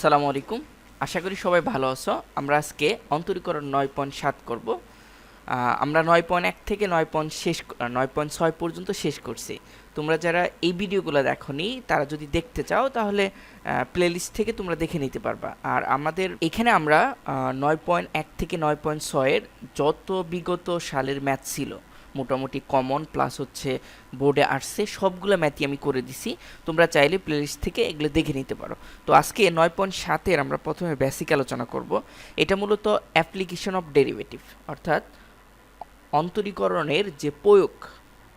আসসালামু আলাইকুম। আশা করি সবাই ভালো আছো। আমরা আজকে অন্তরীকরণ নয় পয়েন্ট সাত করব। আমরা নয় পয়েন্ট এক থেকে নয় পয়েন্ট শেষ নয় পয়েন্ট ছয় পর্যন্ত শেষ করছি। তোমরা যারা এই ভিডিওগুলো দেখোনি, তারা যদি দেখতে চাও, তাহলে প্লেলিস্ট থেকে তোমরা দেখে নিতে পারবা। আর আমাদের, এখানে আমরা নয় পয়েন্ট এক থেকে নয় পয়েন্ট ছয়ের যত বিগত সালের ম্যাথ ছিল মোটামুটি কমন প্লাস হচ্ছে বোর্ডে আসছে, সবগুলো ম্যাথই আমি করে দিছি। তোমরা চাইলে প্লেলিস্ট থেকে এগুলো দেখে নিতে পারো। তো আজকে নয় পয়েন্ট সাতের আমরা প্রথমে বেসিক আলোচনা করব। এটা মূলত অ্যাপ্লিকেশন অফ ডেরিভেটিভ অর্থাৎ অন্তরীকরণের যে প্রয়োগ,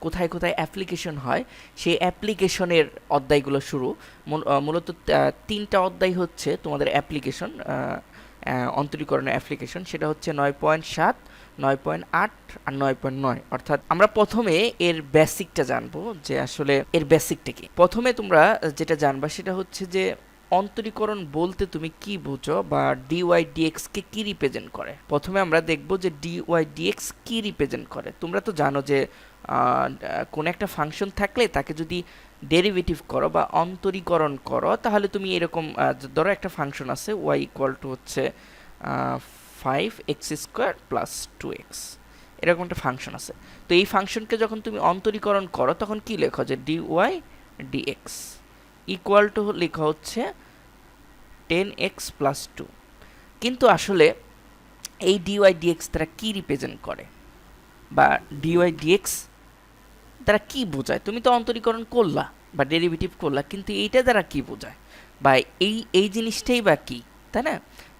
কোথায় কোথায় অ্যাপ্লিকেশন হয়, সেই অ্যাপ্লিকেশনের অধ্যায়গুলো শুরু। মূলত তিনটা অধ্যায় হচ্ছে তোমাদের অ্যাপ্লিকেশন অন্তরীকরণের অ্যাপ্লিকেশন সেটা হচ্ছে নয় পয়েন্ট সাত নয় পয়েন্ট আট আর নয় পয়েন্ট নয়। অর্থাৎ আমরা প্রথমে এর বেসিকটা জানব যে আসলে এর বেসিকটা কি। প্রথমে তোমরা যেটা জানবা সেটা হচ্ছে যে অন্তরীকরণ বলতে তুমি কি বুঝো বা ডিওয়াই ডিএক্স কে কি রিপ্রেজেন্ট করে। প্রথমে আমরা দেখব যে ডিওয়াই ডিএক্স কি রিপ্রেজেন্ট করে। তোমরা তো জানো যে কোন একটা ফাংশন থাকলে তাকে যদি ডেরিভেটিভ করো বা অন্তরীকরণ করো, তাহলে তুমি এরকম ধরো একটা ফাংশন আছে ওয়াই ইকুয়াল টু হচ্ছে five X square plus two X এরকম একটা ফাংশন আছে। তো এই ফাংশনকে যখন তুমি অন্তরীকরণ করো, তখন কি লেখো যে D Y D X equal to লেখা হচ্ছে টেন এক্স প্লাস টু কিন্তু আসলে এই ডিওয়াই ডিএক্স তারা কি রিপ্রেজেন্ট করে? বা ডিওয়াই ডিএক্স তারা কি বোঝায়? তুমি তো অন্তরীকরণ করলা বা ডেরিভেটিভ করলা, কিন্তু এইটা দ্বারা কি বোঝায়? বা এই এই জিনিসটাই বা কি? তাই না?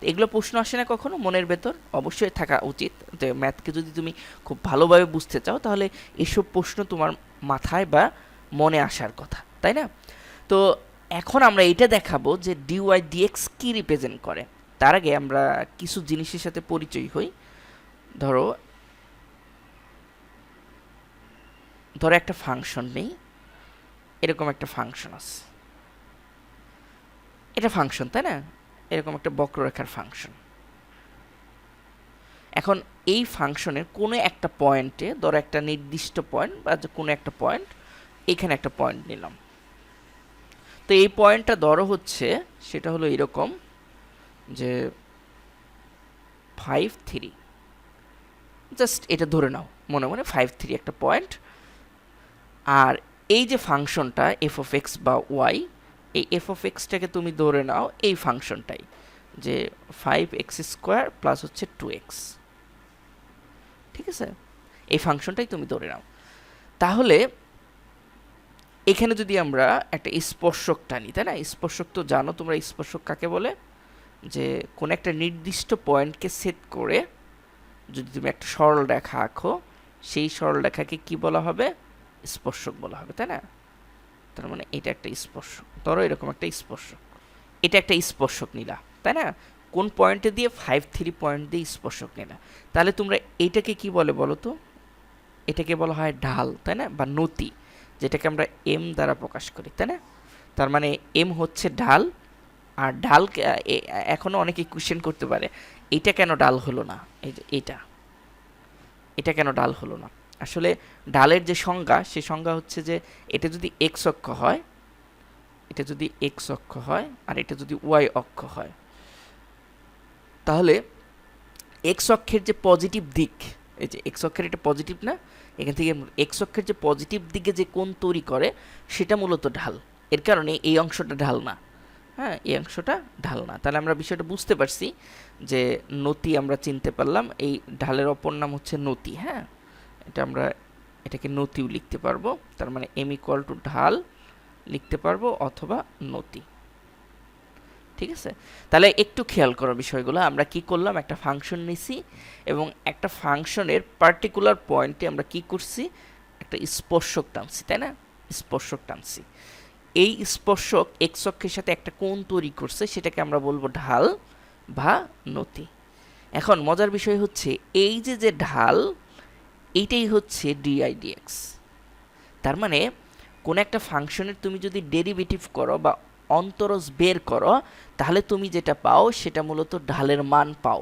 এগুলো প্রশ্ন আসে না কখনো? মনের ভেতর অবশ্যই থাকা উচিত। যে ম্যাথকে যদি তুমি খুব ভালোভাবে বুঝতে চাও, তাহলে এসব প্রশ্ন তোমার মাথায় বা মনে আসার কথা, তাই না? তো এখন আমরা এটা দেখাবো যে ডিওয়াই ডিএক্স কি রিপ্রেজেন্ট করে। তার আগে আমরা কিছু জিনিসের সাথে পরিচয় হই। ধরো ধরো একটা ফাংশন নেই। এরকম একটা ফাংশন আছে। এটা ফাংশন তাই না? এরকম একটা বক্ররেখার ফাংশন এখন এই ফাংশনের কোনো একটা পয়েন্টে ধরো একটা নির্দিষ্ট পয়েন্ট বা কোনো একটা পয়েন্ট এখানে একটা পয়েন্ট নিলাম। তো এই পয়েন্টটা ধরো হচ্ছে, সেটা হলো এরকম যে ফাইভ থ্রি জাস্ট এটা ধরে নাও, মনে মনে ফাইভ থ্রি একটা পয়েন্ট আর এই যে ফাংশনটা এফ অফ এক্স বা ওয়াই এই এফ অফ এক্সটাকে তুমি ধরে নাও এই ফাংশনটাই, যে ফাইভ এক্স স্কোয়ার প্লাস হচ্ছে টু এক্স ঠিক আছে? এই ফাংশনটাই তুমি ধরে নাও। তাহলে এখানে যদি আমরা একটা স্পর্শক টানি তাই না? স্পর্শক তো জানো তোমরা, স্পর্শক কাকে বলে? যে কোন একটা নির্দিষ্ট পয়েন্টকে সেট করে যদি তুমি একটা সরল রেখা আঁকো, সেই সরল রেখাকে কি বলা হবে? স্পর্শক বলা হবে, তাই না? তার মানে এটা একটা স্পর্শক ধরো এরকম একটা স্পর্শক এটা একটা স্পর্শক নিলা, তাই না? কোন পয়েন্টে দিয়ে ফাইভ থ্রি পয়েন্ট দিয়ে স্পর্শক নিলা। তাহলে তোমরা এইটাকে কি বলে বলো তো? এটাকে বলা হয় ঢাল, তাই না? বা নতি, যেটাকে আমরা এম দ্বারা প্রকাশ করি, তাই না? তার মানে এম হচ্ছে ঢাল, আর ঢাল এখনও অনেকে কোশ্চেন করতে পারে, এটা কেন ডাল হলো না? এটা। এটা কেন ডাল হলো না? আসলে ডালের যে সংজ্ঞা, সে সংজ্ঞা হচ্ছে যে এটা যদি এক্স অক্ষ হয়, এটা যদি এক্স অক্ষ হয় আর এটা যদি ওয়াই অক্ষ হয়। তাহলে এক্স অক্ষের যে পজিটিভ দিক, এই যে এক্স অক্ষের এটা পজিটিভ না? এখান থেকে এক্স অক্ষের যে পজিটিভ দিকে যে কোণ তৈরি করে, সেটা মূলত ঢাল। এর কারণে এই অংশটা ঢাল না। হ্যাঁ এই অংশটা ঢাল না। তাহলে আমরা বিষয়টা বুঝতে পারছি যে নতি আমরা চিনতে পারলাম। এই ঢালের অপর নাম হচ্ছে নতি হ্যাঁ? এটা আমরা এটাকে নতিও লিখতে পারব। তার মানে এম ইকুয়াল টু ঢাল লিখতে পারব অথবা নতি। ঠিক আছে? তাহলে একটু খেয়াল করো বিষয়গুলো। আমরা কি করলাম? একটা ফাংশন নিছি এবং একটা ফাংশনের পার্টিকুলার পয়েন্টে আমরা কি করছি? একটা স্পর্শক টানছি, তাই না? স্পর্শক টানছি। এই স্পর্শক অক্ষের সাথে একটা কোণ তৈরি করছে, সেটাকে আমরা বলব ঢাল বা নতি। এখন মজার বিষয় হচ্ছে, এই যে যে ঢাল এইটাই হচ্ছে ডিআইডিএক্স তার মানে কোন একটা ফাংশনের তুমি যদি ডেরিভেটিভ করো বা অন্তরজ বের করো, তাহলে তুমি যেটা পাও সেটা মূলত ঢালের মান পাও।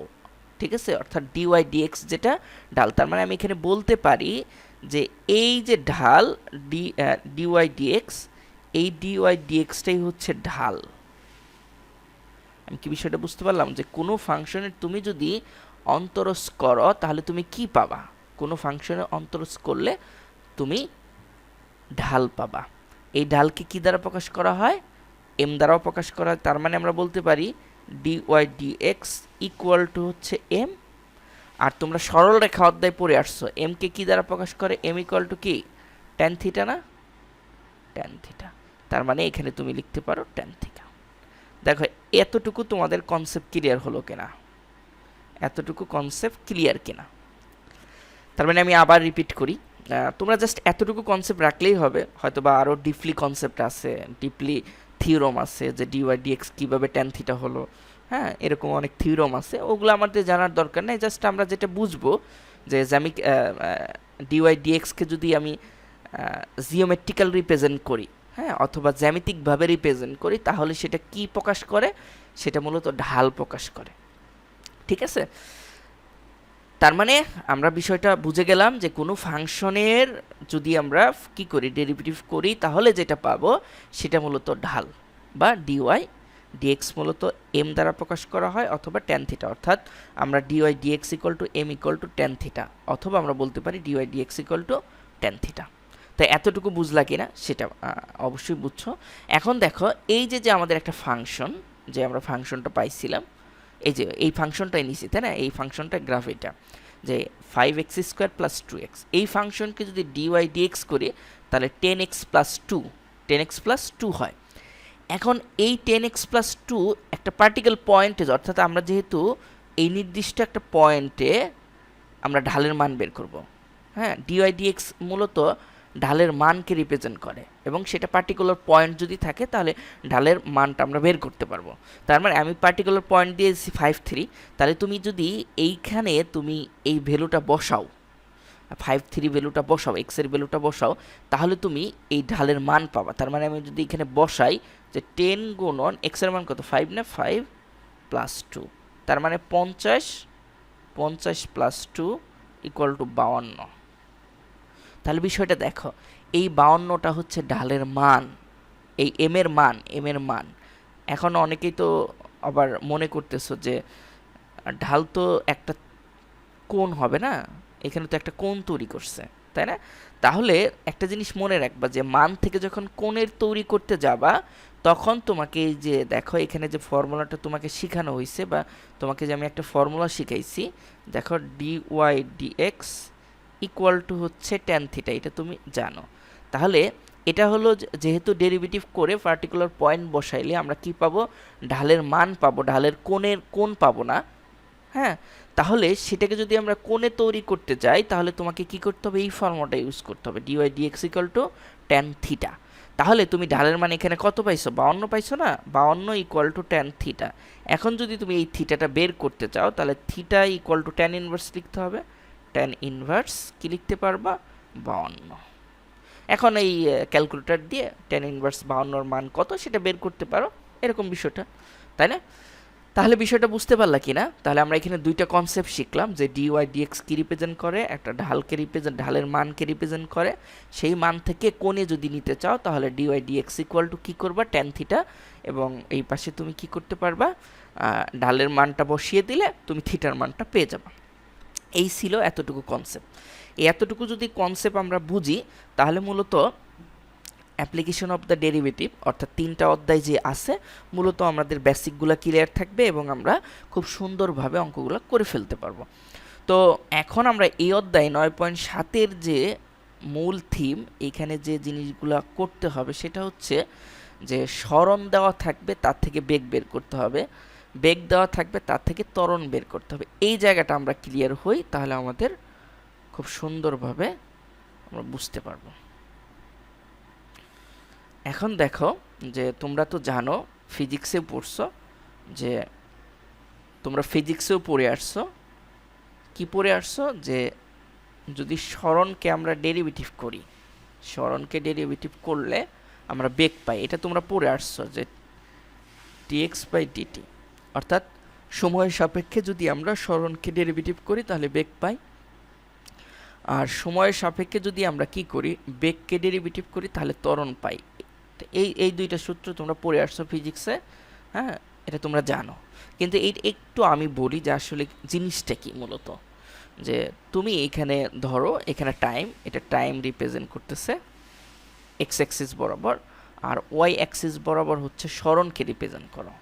ঠিক আছে? অর্থাৎ ডিওয়াই ডিএক্স যেটা ঢাল। তার মানে আমি এখানে বলতে পারি যে এই যে ঢাল D D Y D X এই ডিওয়াই ডিএক্সটাই হচ্ছে ঢাল। আমি কি বিষয়টা বুঝতে পারলাম? যে কোনো ফাংশনের তুমি যদি অন্তরস করো, তাহলে তুমি কি পাবা? কোনো ফাংশনে অন্তরস করলে তুমি ঢাল পাবা। এই ঢালকে কি দ্বারা প্রকাশ করা হয়? এম দ্বারাও প্রকাশ করা হয়। তার মানে আমরা বলতে পারি D Y D X equal to হচ্ছে এম আর তোমরা সরল রেখা অধ্যায় পড়ে আসছো। এম কে কি দ্বারা প্রকাশ করে? এম ইকুয়াল টু কি? ট্যান থিটা না? ট্যান থিটা তার মানে এখানে তুমি লিখতে পারো ট্যান থিটা দেখো, এতটুকু তোমাদের কনসেপ্ট ক্লিয়ার হলো কিনা? এতটুকু কনসেপ্ট ক্লিয়ার কিনা? তার মানে আমি আবার রিপিট করি। তোমরা জাস্ট এতটুকু কনসেপ্ট রাখলেই হবে। হয়তো বা আরও ডিপলি কনসেপ্ট আছে ডিপলি থিওরম আছে, যে ডিওয়াই ডিএক্স কীভাবে ট্যান থিটা হলো। হ্যাঁ এরকম অনেক থিওরম আছে। ওগুলো আমাদের জানার দরকার নেই। জাস্ট আমরা যেটা বুঝব, যে জ্যামিক ডিওয়াই ডিএক্সকে যদি আমি জিওমেট্রিক্যাল রিপ্রেজেন্ট করি হ্যাঁ অথবা জ্যামিতিকভাবে রিপ্রেজেন্ট করি, তাহলে সেটা কি প্রকাশ করে? সেটা মূলত ঢাল প্রকাশ করে। ঠিক আছে? তার মানে আমরা বিষয়টা বুঝে গেলাম যে কোনো ফাংশনের যদি আমরা কি করি ডেরিভেটিভ করি, তাহলে যেটা পাবো সেটা মূলত ঢাল বা ডিওয়াই ডিএক্স মূলত এম দ্বারা প্রকাশ করা হয় অথবা ট্যান থিটা অর্থাৎ আমরা D Y D X equal to M equal to tan theta অথবা আমরা বলতে পারি D Y D X equal to tan theta তাই এতটুকু বুঝলা কিনা সেটা অবশ্যই বুঝছ। এখন দেখো, এই যে যে আমাদের একটা ফাংশন, যে আমরা ফাংশনটা পাইছিলাম এই যে, এই ফাংশনটাই নিছি তাই না? এই ফাংশনটা গ্রাফ এটা, যে five X square plus two X এই ফাংশনকে যদি ডিওয়াই ডিএক্স করি, তাহলে ten X plus two ten X plus two হয়। এখন এই টেন এক্স প্লাস টু একটা পার্টিকেল পয়েন্টে অর্থাৎ আমরা যেহেতু এই নির্দিষ্ট একটা পয়েন্টে আমরা ঢালের মান বের করব। হ্যাঁ ডিওয়াই ডিএক্স মূলত ঢালের মানকে রিপ্রেজেন্ট করে। এবং সেটা পার্টিকুলার পয়েন্ট যদি থাকে, তাহলে ঢালের মানটা আমরা বের করতে পারব। তার মানে আমি পার্টিকুলার পয়েন্ট দিয়েছি ফাইভ থ্রি তাহলে তুমি যদি এইখানে তুমি এই ভ্যালুটা বসাও ফাইভ থ্রি ভ্যালুটা বসাও এক্সের ভ্যালুটা বসাও, তাহলে তুমি এই ঢালের মান পাবা। তার মানে আমি যদি এখানে বসাই যে টেন গুণন এক্সের মান কত? ফাইভ না ফাইভ প্লাস টু তার মানে পঞ্চাশ পঞ্চাশ প্লাস টু ইকুয়াল টু বাউান্ন তাহলে বিষয়টা দেখো, এই বাউান্নটা হচ্ছে ঢালের মান, এই এম এর মান এম এর মান। এখন অনেকেই তো আবার মনে করতেছো যে, ঢাল তো একটা কোণ হবে না, এখানে তো একটা কোণ তৈরি করছে, তাই না? তাহলে একটা জিনিস মনে রাখবা যে, মান থেকে যখন কোণের তৈরি করতে যাবা, তখন তোমাকে এই যে দেখো, এখানে যে ফর্মুলাটা তোমাকে শেখানো হয়েছে বা তোমাকে যে আমি একটা ফর্মুলা শিখাইছি, দেখো d y d x equal to হচ্ছে ট্যান থিটা এটা তুমি জানো। তাহলে এটা হলো যেহেতু ডেরিভেটিভ করে পার্টিকুলার পয়েন্ট বসাইলে আমরা কি পাবো? ঢালের মান পাবো, ঢালের কোণের কোণ পাবো না। হ্যাঁ? তাহলে সেটাকে যদি আমরা কোণে তৈরি করতে যাই, তাহলে তোমাকে কি করতে হবে? এই ফর্মুলাটা ইউজ করতে হবে। D y d x equal to tan theta তাহলে তুমি ঢালের মান এখানে কত পাইছো? বাউন্ন পাইছো না? বাউন্ন ইকুয়াল টু ট্যান থিটা এখন যদি তুমি এই থিটাটা বের করতে চাও, তাহলে theta equal to tan inverse লিখতে হবে। ট্যান ইনভার্স কি লিখতে পারবা? বাউন্ন। এখন এই ক্যালকুলেটর দিয়ে ট্যান ইনভার্স বাউন্নর মান কত সেটা বের করতে পারো, এরকম বিষয়টা, তাই না? তাহলে বিষয়টা বুঝতে পারলা কি না? তাহলে আমরা এখানে দুইটা কনসেপ্ট শিখলাম, যে ডিওয়াই ডিএক্স কি রিপ্রেজেন্ট করে, একটা ঢালকে রিপ্রেজেন্ট ঢালের মানকে রিপ্রেজেন্ট করে, সেই মান থেকে কোণে যদি নিতে চাও, তাহলে d y d x equal to কী করবা? ট্যান থিটা এবং এই পাশে তুমি কি করতে পারবা? ঢালের মানটা বসিয়ে দিলে তুমি থিটার মানটা পেয়ে যাবা। এই ছিল এতটুকু কনসেপ্ট এই এতটুকু যদি কনসেপ্ট আমরা বুঝি, তাহলে মূলত অ্যাপ্লিকেশন অফ দ্য ডেরিভেটিভ অর্থাৎ তিনটা অধ্যায় যে আছে, মূলত আমাদের বেসিকগুলো ক্লিয়ার থাকবে এবং আমরা খুব সুন্দরভাবে অঙ্কগুলো করে ফেলতে পারব। তো এখন আমরা এই অধ্যায় নয় পয়েন্ট সাতের যে মূল থিম এখানে যে জিনিসগুলো করতে হবে, সেটা হচ্ছে যে স্মরণ দেওয়া থাকবে, তার থেকে বেগ বের করতে হবে। বেগ দেওয়া থাকবে, তার থেকে ত্বরণ বের করতে হবে। এই জায়গাটা আমরা ক্লিয়ার হই, তাহলে আমাদের খুব সুন্দরভাবে আমরা বুঝতে পারব। এখন দেখো যে তোমরা তো জানো ফিজিক্সেও পড়ছো, যে তোমরা ফিজিক্সেও পড়ে আসছো। কি পড়ে আসছো? যে যদি স্মরণকে আমরা ডেরিভেটিভ করি, স্মরণকে ডেরিভেটিভ করলে আমরা বেগ পাই। এটা তোমরা পড়ে আসছো যে ডিএক্স বাই ডিটি অর্থাৎ সময়ের সাপেক্ষে যদি আমরা স্মরণকে ডেরিভেটিভ করি, তাহলে বেগ পাই। আর সময়ের সাপেক্ষে যদি আমরা কি করি, বেগকে ডেরিভেটিভ করি, তাহলে ত্বরণ পাই। এই এই দুইটা সূত্র তোমরা পড়ে আসছো ফিজিক্সে হ্যাঁ? এটা তোমরা জানো। কিন্তু এই, একটু আমি বলি যে আসলে জিনিসটা কি মূলত? যে তুমি এখানে ধরো, এখানে টাইম এটা টাইম রিপ্রেজেন্ট করতেছে এক্স অ্যাক্সিস বরাবর, আর ওয়াই অ্যাক্সিস বরাবর হচ্ছে স্মরণকে রিপ্রেজেন্ট করো।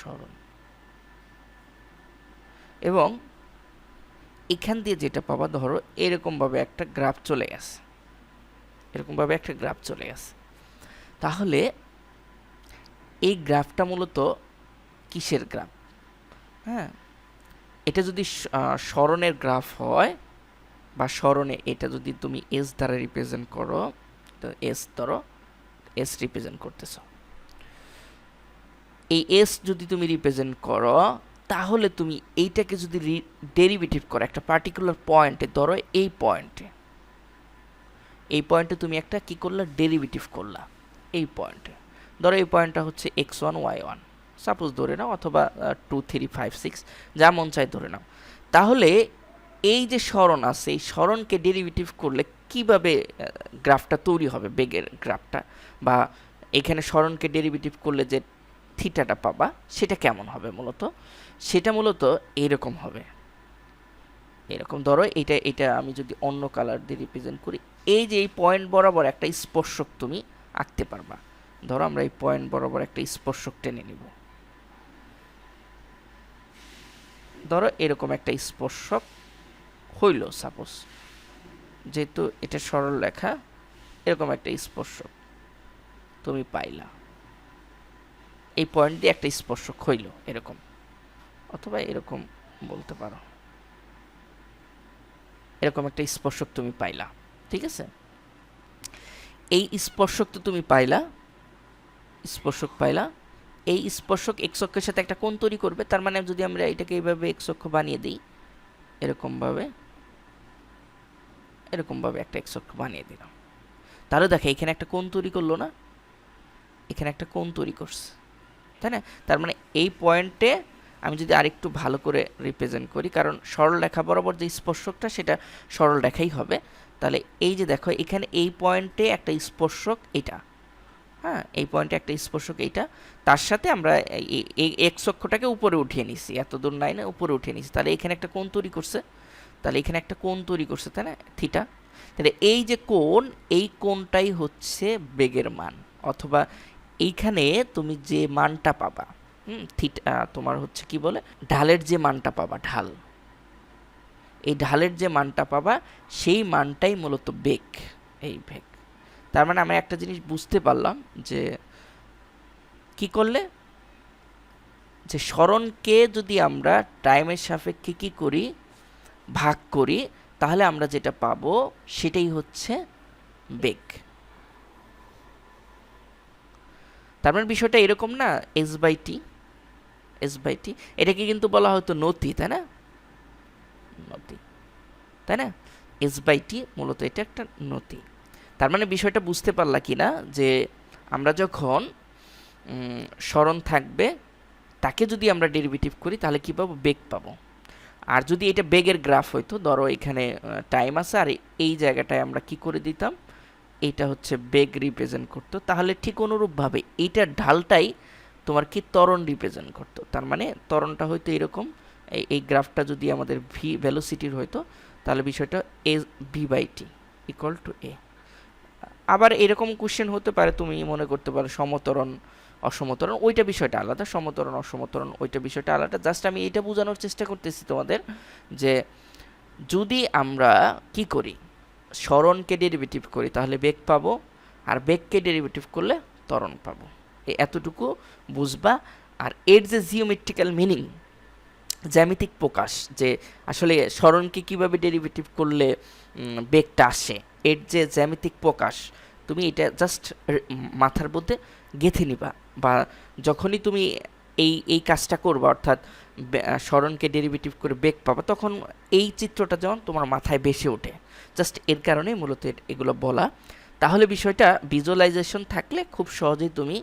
স্মরণ। এবং এখান দিয়ে যেটা পাবা, ধরো, এরকমভাবে একটা গ্রাফ চলে গেছে। এরকমভাবে একটা গ্রাফ চলে গেছে। তাহলে এই গ্রাফটা মূলত কিসের গ্রাফ? হ্যাঁ এটা যদি স্মরণের গ্রাফ হয় বা স্মরণে এটা যদি তুমি এস দ্বারা রিপ্রেজেন্ট করো, তো এস ধরো এস রিপ্রেজেন্ট করতেছ। এই এস যদি তুমি রিপ্রেজেন্ট করো, তাহলে তুমি এইটাকে যদি ডেরিভেটিভ করো, একটা পার্টিকুলার পয়েন্টে ধরো এই পয়েন্টে এই পয়েন্টে তুমি একটা কি করলা? ডেরিভেটিভ করলা, এই পয়েন্টে ধরো এই পয়েন্টটা হচ্ছে x one y one suppose ধরে নাও, অথবা টু থ্রি ফাইভ সিক্স যা মন চায় ধরে নাও। তাহলে এই যে স্মরণ আছে, এই স্মরণকে ডেরিভেটিভ করলে কীভাবে গ্রাফটা তৈরি হবে, বেগের গ্রাফটা বা এখানে স্মরণকে ডেরিভেটিভ করলে যে থিটাটা পাবা, সেটা কেমন হবে মূলত? সেটা মূলত এরকম হবে। এরকম ধরো এটা এটা আমি যদি অন্য কালার দিয়ে রিপ্রেজেন্ট করি, এই যে এই পয়েন্ট বরাবর একটা স্পর্শক তুমি আঁকতে পারবা। ধরো, আমরা এই পয়েন্ট বরাবর একটা স্পর্শক টেনে নিব। ধরো, এরকম একটা স্পর্শক হইল সাপোজ যেহেতু এটা সরল লেখা এরকম একটা স্পর্শক তুমি পাইলা। এই পয়েন্ট দিয়ে একটা স্পর্শক হইল, এরকম। অথবা এরকম বলতে পারো। এরকম একটা স্পর্শক তুমি পাইলা, ঠিক আছে? এই স্পর্শক তো তুমি পাইলা, স্পর্শক পাইলা। এই স্পর্শক এক্স অক্ষের সাথে একটা কোণ তৈরি করবে, তার মানে যদি আমরা এটাকে এইভাবে এক্স অক্ষ বানিয়ে দিই, এরকমভাবে এরকমভাবে একটা এক্স অক্ষ বানিয়ে দিলাম। তাহলে দেখে, এখানে একটা কোণ তৈরি করল না? এখানে একটা কোণ তৈরি করছে। তাই না তার মানে এই পয়েন্টে আমি যদি আরেকটু ভালো করে রিপ্রেজেন্ট করি, কারণ সরল রেখা বরাবর যে স্পর্শকটা, সেটা সরল রেখাই হবে। তাহলে এই যে দেখো, এখানে এই পয়েন্টে একটা স্পর্শক এটা হ্যাঁ? এই পয়েন্টে একটা স্পর্শক এইটা তার সাথে আমরা এই- এই এক্স অক্ষটাকে উপরে উঠিয়ে নিছি এত দূর নাই না উপরে উঠিয়ে নিছি। তাহলে এখানে একটা কোণ তৈরি করছে। তাহলে এখানে একটা কোণ তৈরি করছে, তাই না? থিটা। তাহলে এই যে কোণ, এই কোণটাই হচ্ছে বেগের মান, অথবা এইখানে তুমি যে মানটা পাবা, হুম তোমার হচ্ছে কি বলে, ঢালের যে মানটা পাবা, ঢাল। এই ঢালের যে মানটা পাবা, সেই মানটাই মূলত বেগ, এই বেগ। তার মানে আমি একটা জিনিস বুঝতে পারলাম যে কি করলে? যে স্মরণকে যদি আমরা টাইমের সাপেক্ষে কি করি, ভাগ করি, তাহলে আমরা যেটা পাবো, সেটাই হচ্ছে বেগ। তার মানে বিষয়টা এরকম না s by t s by t এটাকে কিন্তু বলা হয়তো নতি, তাই না? নতি, তাই না? এস বাই টি মূলত এটা একটা নতি। তার মানে বিষয়টা বুঝতে পারলা কি না, যে আমরা যখন স্মরণ থাকবে, তাকে যদি আমরা ডেরিভেটিভ করি, তাহলে কী পাবো? বেগ পাবো। আর যদি এটা বেগের গ্রাফ হইতো, ধরো এখানে টাইম আছে, আর এই জায়গাটায় আমরা কি করে দিতাম? এইটা হচ্ছে বেগ রিপ্রেজেন্ট করতো। তাহলে ঠিক অনুরূপভাবে এইটার ঢালটাই তোমার কি ত্বরণ রিপ্রেজেন্ট করতো। তার মানে ত্বরণটা হয়তো এরকম, এই গ্রাফটা যদি আমাদের ভি ভ্যালোসিটির হয়তো, তাহলে বিষয়টা a v by t equal to a আবার এরকম কোশ্চেন হতে পারে, তুমি মনে করতে পারো সমতরণ, অসমতরণ, ওইটা বিষয়টা আলাদা, সমতরণ, অসমতরণ, ওইটা বিষয়টা আলাদা। জাস্ট আমি এটা বোঝানোর চেষ্টা করতেছি তোমাদের যে যদি আমরা কি করি স্মরণকে ডেরিভেটিভ করি, তাহলে বেগ পাবো, আর বেগকে ডেরিভেটিভ করলে ত্বরণ পাবো। এই এতটুকু বুঝবা। আর এর যে জিওমেট্রিক্যাল মিনিং জ্যামিতিক প্রকাশ, যে আসলে স্মরণকে কীভাবে ডেরিভেটিভ করলে বেগটা আসে, এর যে জ্যামিতিক প্রকাশ, তুমি এটা জাস্ট মাথার মধ্যে গেঁথে নিবা। বা যখনই তুমি এই এই কাজটা করবা, অর্থাৎ স্মরণকে ডেরিভেটিভ করে বেগ পাবা, তখন এই চিত্রটা যেমন তোমার মাথায় বেশি ওঠে। জাস্ট এর কারণেই মূলত এগুলো বলা। তাহলে বিষয়টা ভিজুয়ালাইজেশন থাকলে খুব সহজেই তুমি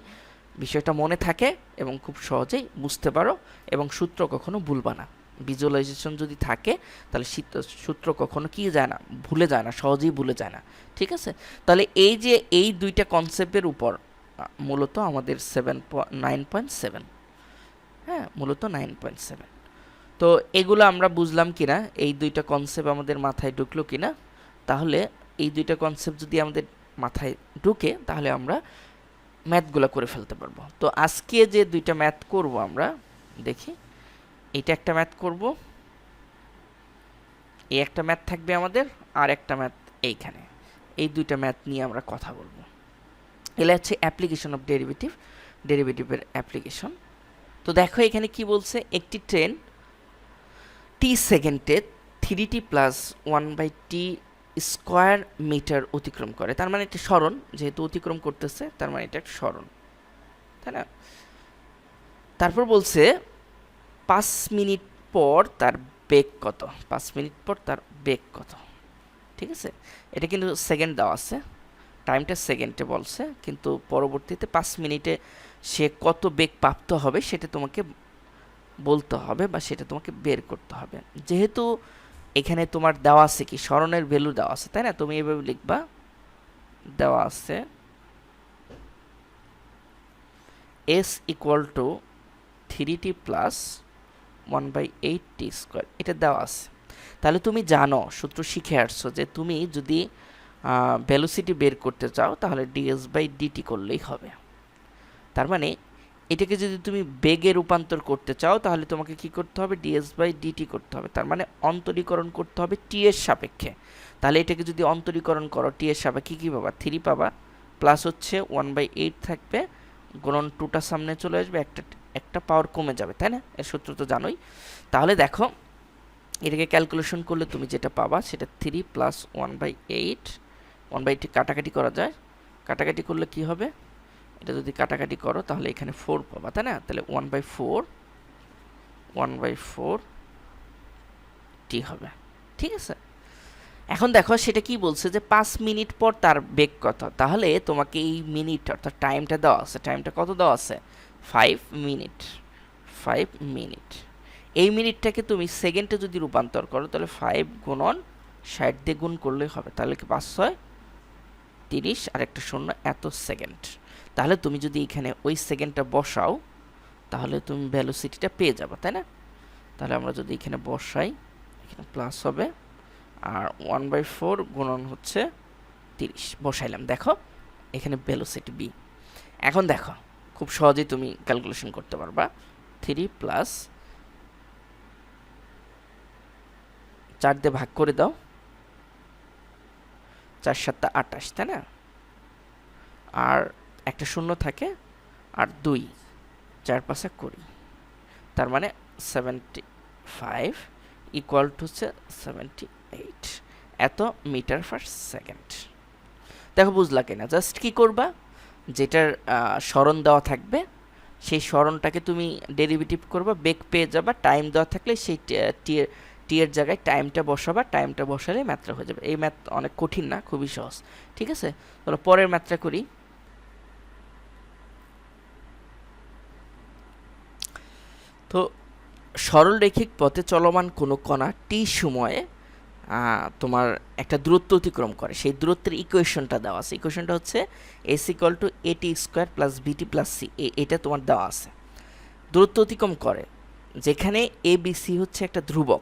বিষয়টা মনে থাকে এবং খুব সহজেই বুঝতে পারো এবং সূত্র কখনো ভুলবা না। ভিজুয়ালাইজেশন যদি থাকে, তাহলে সূত্র কখনো কি যায় না ভুলে যায় না, সহজেই ভুলে যায় না। ঠিক আছে? তাহলে এই যে এই দুইটা কনসেপ্টের উপর মূলত আমাদের সেভেন নাইন পয়েন্ট সেভেন হ্যাঁ মূলত নাইন পয়েন্ট সেভেন। তো এগুলো আমরা বুঝলাম কিনা, এই দুইটা কনসেপ্ট আমাদের মাথায় ঢুকলো কিনা, তাহলে এই দুইটা কনসেপ্ট যদি আমাদের মাথায় ঢুকে, তাহলে আমরা ম্যাথগুলো করে ফেলতে পারব। তো আজকে যে দুইটা ম্যাথ করব আমরা, দেখি, এটা একটা ম্যাথ করব এই একটা ম্যাথ থাকবে আমাদের, আর একটা ম্যাথ এইখানে। এই দুইটা ম্যাথ নিয়ে আমরা কথা বলব। এগুলো হচ্ছে অ্যাপ্লিকেশন অফ ডেরিভেটিভ ডেরিভেটিভের অ্যাপ্লিকেশন তো দেখো এখানে কি বলছে? একটি ট্রেন টি সেকেন্ডে three t plus one by t square meter অতিক্রম করে। তার মানে একটা স্মরণ যেহেতু অতিক্রম করতেছে, তার মানে এটা একটা স্মরণ তাই না? তারপর বলছে, পাঁচ মিনিট পর তার বেগ কত? পাঁচ মিনিট পর তার বেগ কত? ঠিক আছে? এটা কিন্তু সেকেন্ড দেওয়া আছে। টাইমটা সেকেন্ডে বলছে, কিন্তু পরবর্তীতে পাঁচ মিনিটে সে কত বেগ প্রাপ্ত হবে সেটা তোমাকে বলতে হবে বা সেটা তোমাকে বের করতে হবে। যেহেতু এখানে তোমার দেওয়া আছে কি, স্মরণের ভ্যালু দেওয়া আছে, তাই না? তুমি এভাবে লিখবা, দেওয়া আছে s equal to three t plus one by eight t square এটা দেওয়া আছে। তাহলে তুমি জানো, সূত্র শিখে আসছো যে তুমি যদি ভ্যালোসিটি বের করতে চাও, তাহলে ডিএস বাই ডিটি করলেই হবে। তার মানে এটাকে যদি তুমি বেগে রূপান্তর করতে চাও, তাহলে তোমাকে কি করতে হবে? ডিএস বাই ডিটি করতে হবে। তার মানে অন্তরীকরণ করতে হবে টি এর সাপেক্ষে। তাহলে এটাকে যদি অন্তরীকরণ করো টি এর সাপেক্ষে কী পাবা? থ্রি পাবা। প্লাস হচ্ছে ওয়ান বাই এইট থাকবে। গুণন টুটা সামনে চলে আসবে। একটা একটা পাওয়ার কমে যাবে, তাই না? এর সূত্র তো জানোই। তাহলে দেখো, এটাকে ক্যালকুলেশন করলে তুমি যেটা পাবা, সেটা three plus one by eight one by eight কাটাকাটি করা যায়। কাটাকাটি করলে কি হবে? এটা যদি কাটাকাটি করো, তাহলে এখানে ফোর পাবা, তাই না? তাহলে one by four one by four t হবে। ঠিক আছে? এখন দেখো, সেটা কি বলছে যে পাঁচ মিনিট পর তার বেগ কত? তাহলে তোমাকে এই মিনিট, অর্থাৎ টাইমটা দেওয়া আছে। টাইমটা কত দেওয়া আছে? ফাইভ মিনিট ফাইভ মিনিট এই মিনিটটাকে তুমি সেকেন্ডে যদি রূপান্তর করো, তাহলে ফাইভ গুণন ষাট দিয়ে গুণ করলেই হবে। তাহলে কি পাঁচ ছয়? তিরিশ আর একটা শূন্য, এত সেকেন্ড তাহলে তুমি যদি এখানে ওই সেকেন্ডটা বসাও, তাহলে তুমি ভ্যালোসিটিটা পেয়ে যাবে, তাই না? তাহলে আমরা যদি এখানে বসাই, এখানে প্লাস হবে, আর ওয়ান বাই ফোর গুণন হচ্ছে তিরিশ। বসাইলাম, দেখো, এখানে ভ্যালোসিটি বি এখন দেখো, খুব সহজেই তুমি ক্যালকুলেশন করতে পারবা। থ্রি প্লাস চার দিয়ে ভাগ করে দাও। চার সাতটা আটাশ তাই না? আর একটা শূন্য থাকে আর দুই, চার পাশে কুড়ি। তার মানে সেভেন্টি ফাইভ ইকুয়াল টু হচ্ছে সেভেন্টি এইট এত মিটার পার সেকেন্ড দেখো বুঝলা কিনা জাস্ট কি করবা? যেটার স্মরণ দেওয়া থাকবে, সেই স্মরণটাকে তুমি ডেরিভেটিভ করবা, বেগ পেয়ে যাবা টাইম দেওয়া থাকলে সেই টি এর জায়গায় টাইমটা বসাবা টাইমটা বসালে ম্যাথটা হয়ে যাবে। এই ম্যাথ অনেক কঠিন না, খুবই সহজ। ঠিক আছে? তাহলে পরের ম্যাথটা করি। তো সরলরেখিক পথে চলমান কোনো কণা টি সময়ে তোমার একটা দূরত্ব অতিক্রম করে। সেই দূরত্বের ইকুয়েশনটা দেওয়া আছে। ইকুয়েশনটা হচ্ছে s equal to a t square plus b t plus c এটা তোমার দেওয়া আছে। দূরত্ব অতিক্রম করে। যেখানে এ বি সি হচ্ছে একটা ধ্রুবক।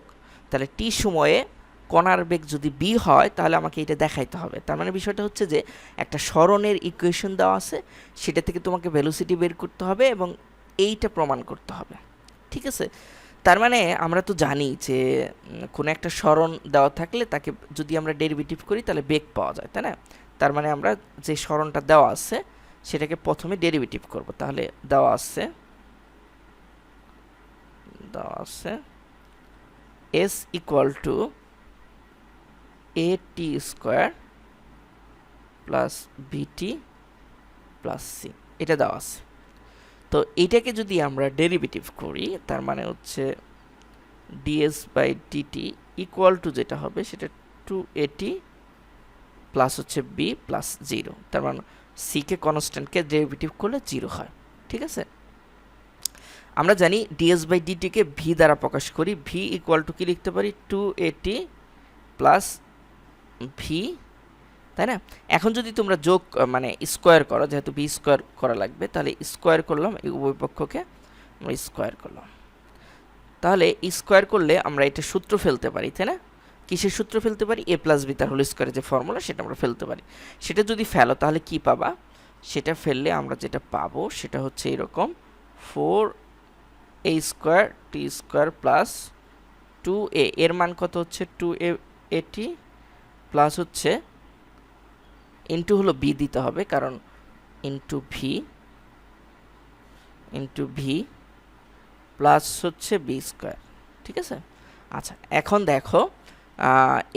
তাহলে টি সময়ে কণার বেগ যদি বি হয়, তাহলে আমাকে এটা দেখাইতে হবে। তার মানে বিষয়টা হচ্ছে যে, একটা স্মরণের ইকুয়েশন দেওয়া আছে। সেটা থেকে তোমাকে ভ্যালুসিটি বের করতে হবে এবং এইটা প্রমাণ করতে হবে। ঠিক আছে? তার মানে আমরা তো জানি যে কোনো একটা স্মরণ দেওয়া থাকলে তাকে যদি আমরা ডেরিভেটিভ করি তাহলে বেগ পাওয়া যায়, তাই না? তার মানে আমরা যে স্মরণটা দেওয়া আছে, সেটাকে প্রথমে ডেরিভেটিভ করব। তাহলে দেওয়া আছে দেওয়া আছে s equal to a t square plus b t plus c এটা দেওয়া আছে। তো এটাকে যদি আমরা ডেরিভেটিভ করি, তার মানে হচ্ছে d s by d t equal to যেটা হবে সেটা টু এটি প্লাস হচ্ছে বি প্লাস জিরো তার মানে সিকে কনস্ট্যান্টকে ডেরিভেটিভ করলে জিরো হয়, ঠিক আছে? আমরা জানি ডিএস বাই ডিটিকে ভি দ্বারা প্রকাশ করি ভি ইকুয়াল টু কি লিখতে পারি? টু এটি প্লাস ভি তাই না? এখন যদি তোমরা যোগ মানে স্কোয়ার করো, যেহেতু বি স্কোয়ার করা লাগবে, তাহলে স্কোয়ার করলাম, এই উভয় পক্ষকে আমরা স্কোয়ার করলাম। তাহলে স্কোয়ার করলে আমরা এটা সূত্র ফেলতে পারি, তাই না? কিসের সূত্র ফেলতে পারি? এ প্লাস বি তার হোল স্কোয়ারের যে ফর্মুলা সেটা আমরা ফেলতে পারি। সেটা যদি ফেলো, তাহলে কি পাবা? সেটা ফেললে আমরা যেটা পাবো, সেটা হচ্ছে এরকম four a square t square plus two a এর মান কত হচ্ছে? টু এ এটি প্লাস হচ্ছে ইন্টু হলো বি দিতে হবে, কারণ into v into v plus হচ্ছে বি স্কোয়ার ঠিক আছে? আচ্ছা এখন দেখো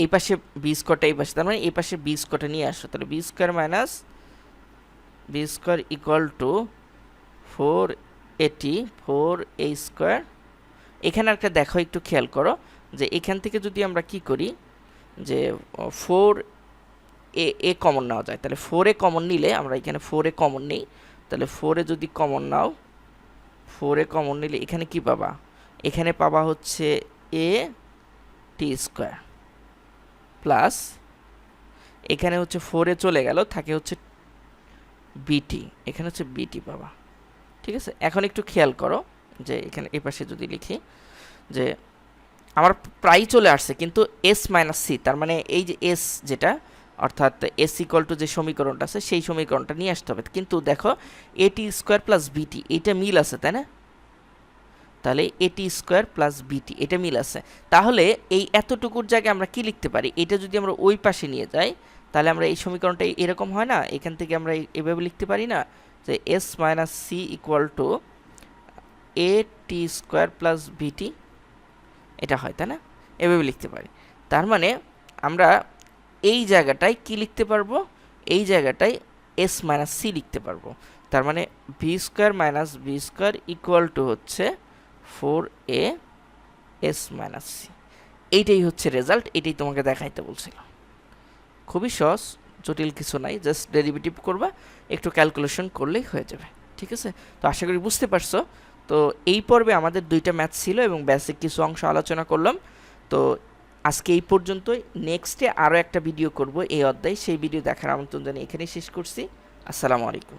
এই পাশে বি স্কোয়ারটা এই পাশে, তার মানে এই পাশে বি স্কোয়ারটা নিয়ে আসো, তাহলে b square minus b square equal to four a t four a square এখানে একটা দেখো, একটু খেয়াল করো, যে এখান থেকে যদি আমরা কি করি, যে ফোর এ এ কমন নেওয়া যায়। তাহলে ফোরে কমন নিলে আমরা এখানে ফোরে কমন নিই। তাহলে ফোরে যদি কমন নাও ফোরে কমন নিলে এখানে কি পাবা? এখানে পাবা হচ্ছে এ টি স্কোয়ার প্লাস এখানে হচ্ছে ফোরে চলে গেল, থাকে হচ্ছে বিটি এখানে হচ্ছে বিটি পাবা। ঠিক আছে? এখন একটু খেয়াল করো যে এখানে এ পাশে যদি লিখি যে আমার প্রায় চলে আসছে, কিন্তু এস মাইনাস সি তার মানে এই যে এস যেটা অর্থাৎ এস ইকুয়াল টু যে সমীকরণটা আছে, সেই সমীকরণটা নিয়ে আসতে হবে। কিন্তু দেখো এটি স্কোয়ার প্লাস বিটি এইটা মিল আছে, তাই না? তাহলে এটি স্কোয়ার প্লাস বিটি এটা মিল আছে। তাহলে এই এতটুকুর জায়গায় আমরা কি লিখতে পারি? এটা যদি আমরা ওই পাশে নিয়ে যাই, তাহলে আমরা এই সমীকরণটা এরকম হয় না? এখান থেকে আমরা এভাবে লিখতে পারি না? যে s minus c equal to a t square plus b t এটা হয়, তাই না? এভাবে লিখতে পারি। তার মানে আমরা এই জায়গাটায় কি লিখতে পারব? এই জায়গাটায় এস মাইনাস সি লিখতে পারব। তার মানে v square minus b square equal to হচ্ছে four a s minus c এইটাই হচ্ছে রেজাল্ট এটাই তোমাকে দেখাইতে বলছিল খুবই সহজ, জটিল কিছু নাই জাস্ট ডেরিভেটিভ করবা, একটু ক্যালকুলেশন করলেই হয়ে যাবে, ঠিক আছে? তো আশা করি বুঝতে পারছ। তো এই পর্বে আমাদের দুইটা ম্যাথ ছিল এবং বেসিক কিছু অংশ আলোচনা করলাম। তো আজকে এই পর্যন্তই। নেক্সটে আরও একটা ভিডিও করব এই অধ্যায়। সেই ভিডিও দেখার আমন্ত্রণ জানিয়ে এখানেই শেষ করছি। আসসালামু আলাইকুম।